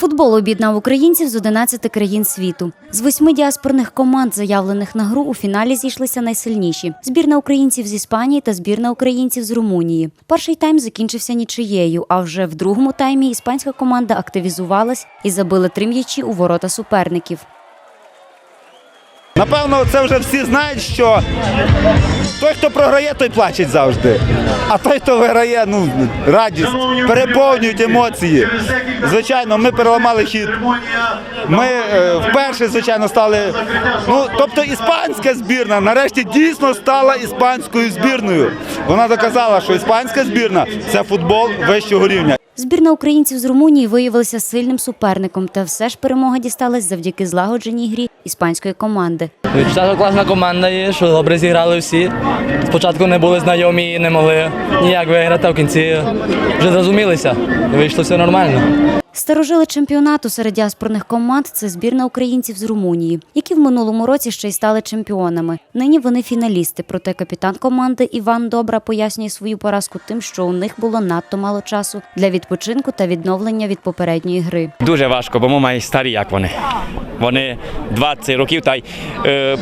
Футбол об'єднав українців з 11 країн світу. З восьми діаспорних команд, заявлених на гру, у фіналі зійшлися найсильніші: збірна українців з Іспанії та збірна українців з Румунії. Перший тайм закінчився нічиєю. А вже в другому таймі іспанська команда активізувалась і забила три м'ячі у ворота суперників. Напевно, це вже всі знають, що той, хто програє, той плачеть завжди. А той, хто виграє, ну радість, переповнюють емоції. Звичайно, ми переламали хід. Ми е, вперше, звичайно, стали. Ну, тобто, іспанська збірна нарешті дійсно стала іспанською збірною. Вона доказала, що іспанська збірна це футбол вищого рівня. Збірна українців з Румунії виявилася сильним суперником, та все ж перемога дісталась завдяки злагодженій грі іспанської команди. Відчуття, класна команда є, що добре зіграли всі. Спочатку не були знайомі і не могли ніяк виграти, а в кінці вже зрозумілися. І вийшло все нормально. Старожили чемпіонату серед діаспорних команд це збірна українців з Румунії, які в минулому році ще й стали чемпіонами. Нині вони фіналісти. Проте капітан команди Іван Добра пояснює свою поразку тим, що у них було надто мало часу для відпочинку та відновлення від попередньої гри. Дуже важко, бо ми старі, як вони. Вони 20 років та й е,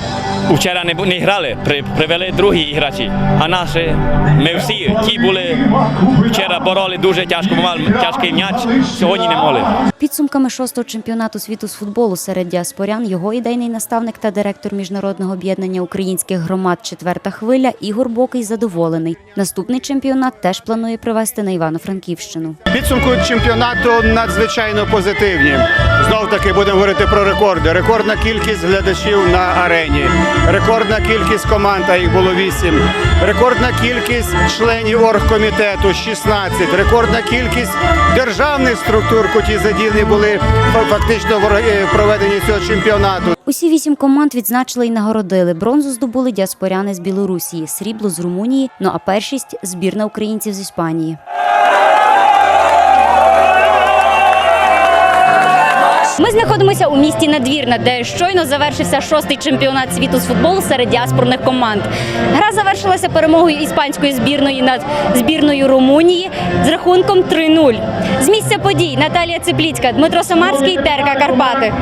вчора не, не грали, при, привели другі іграчі. А наші, ми всі ті були вчора бороли дуже тяжко, бо мали тяжкий м'яч, сьогодні не могли. Підсумками шостого чемпіонату світу з футболу серед діаспорян його ідейний наставник та директор міжнародного об'єднання українських громад Четверта хвиля Ігор Бокий задоволений. Наступний чемпіонат теж планує привезти на Івано-Франківщину. Підсумку чемпіонату надзвичайно позитивні. Знов таки будемо говорити про рекорди. Рекордна кількість глядачів на арені, рекордна кількість команд, а їх було 8. Рекордна кількість членів оргкомітету 16. Рекордна кількість державних структур, коті задіяні були фактично в е, проведенні цього чемпіонату. Усі вісім команд відзначили і нагородили. Бронзу здобули діаспоряни з Білорусі, срібло з Румунії. Ну а першість збірна українців з Іспанії. Ми знаходимося у місті Надвірна, де щойно завершився шостий чемпіонат світу з футболу серед діаспорних команд. Гра завершилася перемогою іспанської збірної над збірною Румунії з рахунком 3-0. З місця подій Наталія Ципліцька, Дмитро Самарський, Терка Карпати.